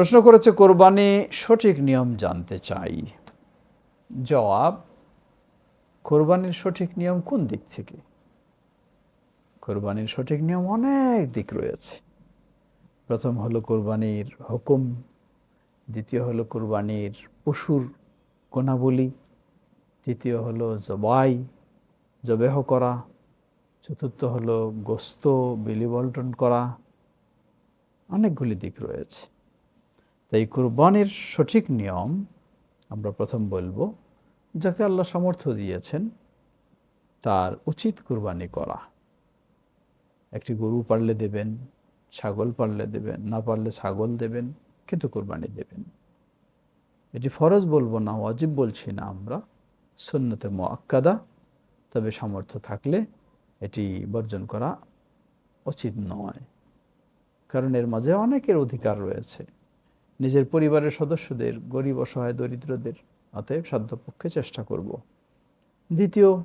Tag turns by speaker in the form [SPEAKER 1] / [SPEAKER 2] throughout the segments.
[SPEAKER 1] প্রশ্ন করেছে, কোরবানি সঠিক নিয়ম জানতে চাই। জবাব, কোরবানির সঠিক নিয়ম কোন দিক থেকে? কোরবানির সঠিক নিয়ম অনেক দিক রয়েছে। প্রথম হলো কোরবানির হুকুম, দ্বিতীয় হলো কোরবানির পশুর গুণাবলী, তৃতীয় হলো জবাই, জবেহ করা, চতুর্থ হলো গোস্ত বিলিবল্টন করা, অনেকগুলি দিক রয়েছে। তাই কুরবানির সঠিক নিয়ম আমরা প্রথম বলব, যাকে আল্লাহ সামর্থ্য দিয়েছেন, তার উচিত কুরবানি করা। একটি গরু পারলে দেবেন, ছাগল পারলে দেবেন, না পারলে ছাগল দেবেন, কিন্তু কুরবানি দেবেন। এটি ফরজ বলব না অজিব বলছি না আমরা। সুন্নতে মোয়াক্কাদা তবে সামর্থ্য থাকলে এটি বর্জন করা উচিত নয়। কারণ এর মাঝে অনেকের অধিকার রয়েছে। নিজের পরিবারের সদস্যদের, গরিব, অসহায়, দরিদ্রদের অতএব সাধ্যপক্ষে চেষ্টা করব। দ্বিতীয়,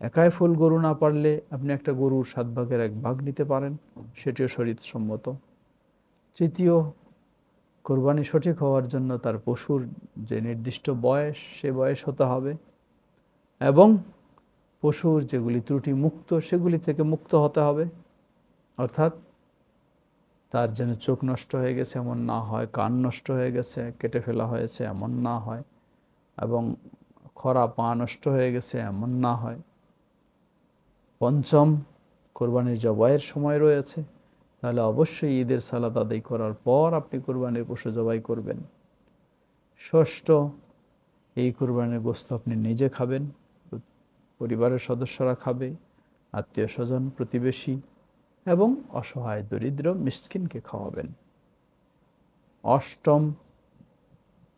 [SPEAKER 1] একাই ফুল গরু না পারলে আপনি একটা গরুর সাত ভাগের এক ভাগ নিতে পারেন, সেটিও শরীরসম্মত। তৃতীয়, কোরবানি সঠিক হওয়ার জন্য তার পশুর যে নির্দিষ্ট বয়স, সে বয়স হতে হবে এবং পশুর যেগুলি ত্রুটি মুক্ত সেগুলি থেকে মুক্ত হতে হবে। অর্থাৎ তার যেন চোখ নষ্ট হয়ে গেছে, এমন না হয়। কান নষ্ট হয়ে গেছে, কেটে ফেলা হয়েছে, এমন না হয়। এবং খরা পা নষ্ট হয়ে গেছে, এমন না হয়। পঞ্চম, কোরবানির জবাইয়ের সময় রয়েছে। তাহলে অবশ্যই ঈদের সালাদ আদায় করার পর আপনি কোরবানির পশু জবাই করবেন। ষষ্ঠ, এই কোরবানির গোস্ত আপনি নিজে খাবেন। পরিবারের সদস্যরা খাবে, আত্মীয় স্বজন, প্রতিবেশী। এবং অসহায় দরিদ্র মিসকিনকে খাওয়াবেন। অষ্টম,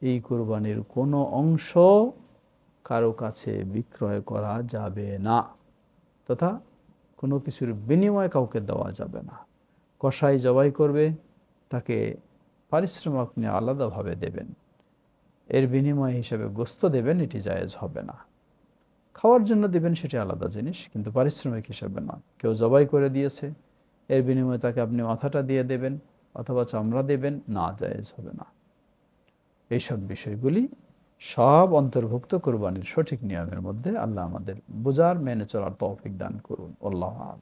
[SPEAKER 1] এই কোরবানির কোনো অংশ কারও কাছে বিক্রয় করা যাবে না, তথা কোনো কিছুর বিনিময়ে কাউকে দেওয়া যাবে না। কষাই জবাই করবে, তাকে পারিশ্রমিক আপনি আলাদাভাবে দেবেন। এর বিনিময় হিসেবে গোস্ত দেবেন, এটি জায়েজ হবে না। খাওয়ার জন্য দেবেন, সেটি আলাদা জিনিস, কিন্তু পারিশ্রমিক হিসেবে না কেউ জবাই করে দিয়েছে এর বিনিময়ে তাকে আপনি মাথাটা দিয়ে দেবেন অথবা চামড়া দেবেন, না, জায়েজ হবে না। এইসব বিষয়গুলি সব অন্তর্ভুক্ত কোরবানির সঠিক নিয়মের মধ্যে আল্লাহ আমাদের বোঝার, মেনে চলার তৌফিক দান করুন। আল্লাহ আলম।